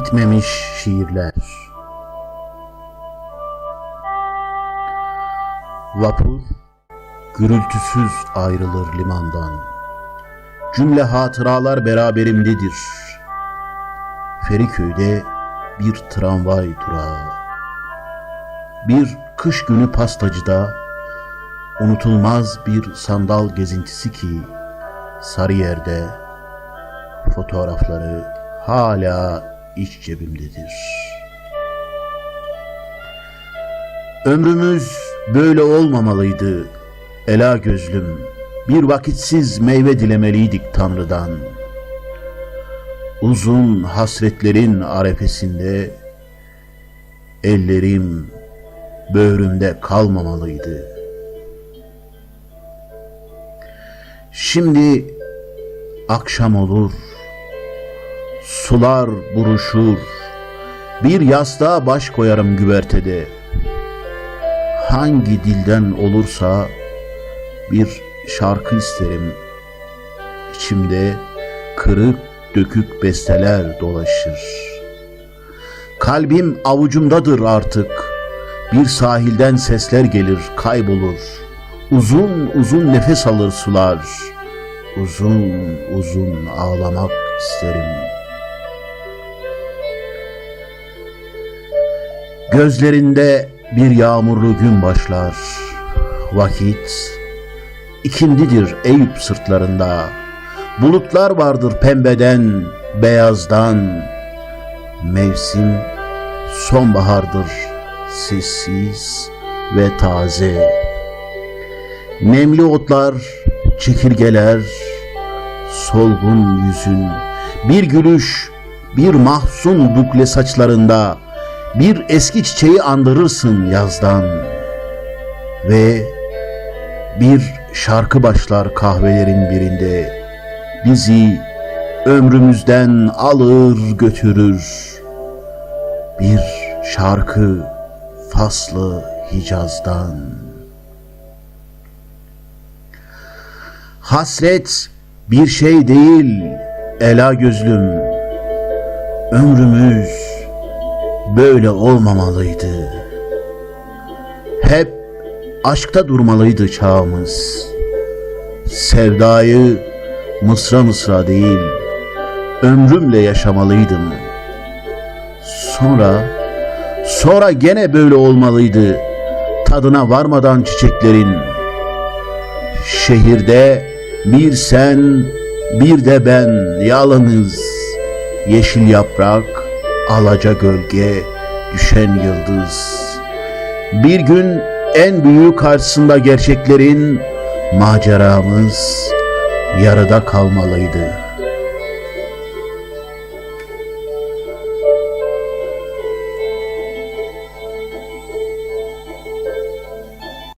bitmemiş şiirler. Vapur gürültüsüz ayrılır limandan. Cümle hatıralar beraberimdedir. Feriköy'de bir tramvay durağı. Bir kış günü pastacıda unutulmaz bir sandal gezintisi ki Sarıyer'de fotoğrafları hala iç cebimdedir. Ömrümüz böyle olmamalıydı ela gözlüm. Bir vakitsiz meyve dilemeliydik Tanrı'dan. Uzun hasretlerin arefesinde ellerim böğrümde kalmamalıydı. Şimdi akşam olur, sular buruşur, bir yastığa baş koyarım güvertede. Hangi dilden olursa bir şarkı isterim. İçimde kırık dökük besteler dolaşır. Kalbim avucumdadır artık. Bir sahilden sesler gelir, kaybolur. Uzun uzun nefes alır sular. Uzun uzun ağlamak isterim. Gözlerinde bir yağmurlu gün başlar. Vakit ikindidir Eyüp sırtlarında. Bulutlar vardır pembeden, beyazdan. Mevsim sonbahardır, sessiz ve taze. Nemli otlar, çekirgeler, solgun yüzün, bir gülüş, bir mahzun bukle saçlarında, bir eski çiçeği andırırsın yazdan. Ve bir şarkı başlar kahvelerin birinde, bizi ömrümüzden alır götürür. Bir şarkı faslı Hicaz'dan. Hasret bir şey değil ela gözlüm. Ömrümüz böyle olmamalıydı. Hep aşkta durmalıydı çağımız. Sevdayı mısra mısra değil, ömrümle yaşamalıydım. Sonra, sonra gene böyle olmalıydı. Tadına varmadan çiçeklerin. Şehirde bir sen, bir de ben yalnız. Yeşil yaprak, alaca gölge, düşen yıldız. Bir gün en büyük karşısında gerçeklerin maceramız yarıda kalmalıydı.''